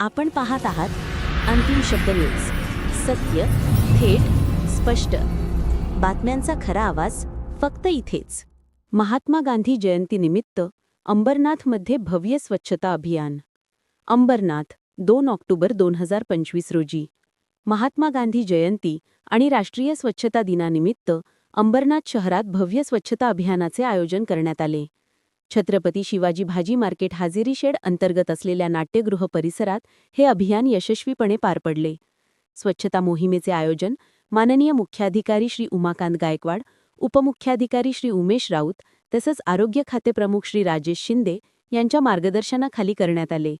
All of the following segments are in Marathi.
आपण पाहत आहात अंतिम शब्द न्यूज सत्य थेट स्पष्ट. बातम्यांचा खरा आवाज फक्त इथेच. महात्मा गांधी जयंतीनिमित्त अंबरनाथमध्ये भव्य स्वच्छता अभियान. अंबरनाथ दोन ऑक्टोबर दोन हजार पंचवीस रोजी. महात्मा गांधी जयंती आणि राष्ट्रीय स्वच्छता दिनानिमित्त अंबरनाथ शहरात भव्य स्वच्छता अभियानाचे आयोजन करण्यात आले. छत्रपती शिवाजी भाजी मार्केट हाजिरी शेड अंतर्गत असलेल्या नाट्यगृह परिसरात हे अभियान यशस्वीपणे पार पडले. स्वच्छता मोहिमेचे आयोजन माननीय मुख्याधिकारी श्री उमाकांत गायकवाड उपमुख्याधिकारी श्री उमेश राऊत तसंच आरोग्य खाते प्रमुख श्री राजेश शिंदे यांच्या मार्गदर्शनाखाली करण्यात आले.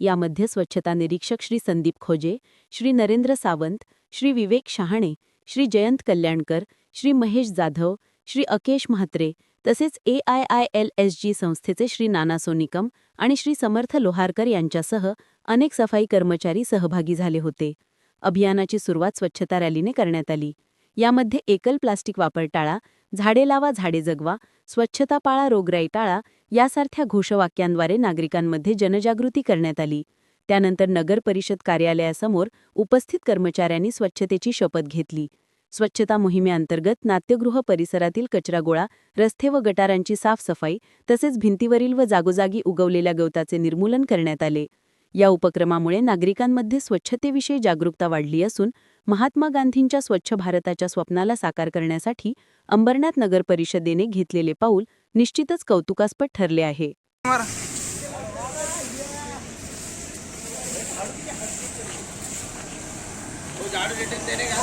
यामध्ये स्वच्छता निरीक्षक श्री संदीप खोजे श्री नरेंद्र सावंत श्री विवेक शहाणे श्री जयंत कल्याणकर श्री महेश जाधव श्री अकेश म्हात्रे तसेच A I I L S G संस्थेचे श्री नाना सोनिकम आणि श्री समर्थ लोहारकर यांच्यासह अनेक सफाई कर्मचारी सहभागी झाले होते. अभियानाची सुरुवात स्वच्छता रॅलीने करण्यात आली. यामध्ये एकल प्लास्टिक वापर टाळा झाडे लावा झाडे जगवा स्वच्छता पाळा रोगराई टाळा यासारख्या घोषवाक्यांद्वारे नागरिकांमध्ये जनजागृती करण्यात आली. त्यानंतर नगर परिषद कार्यालयासमोर उपस्थित कर्मचाऱ्यांनी स्वच्छतेची शपथ घेतली. स्वच्छता मोहिमेअंतर्गत नाट्यगृह परिसरातील कचरा गोळा रस्ते व गटारांची साफसफाई तसेच भिंतीवरील व जागोजागी उगवलेल्या गवताचे निर्मूलन करण्यात आले. या उपक्रमामुळे नागरिकांमध्ये स्वच्छतेविषयी जागरूकता वाढली असून महात्मा गांधींच्या स्वच्छ भारताच्या स्वप्नाला साकार करण्यासाठी अंबरनाथ नगर परिषदेने घेतलेले पाऊल निश्चितच कौतुकास्पद ठरले आहे. झाडू देते का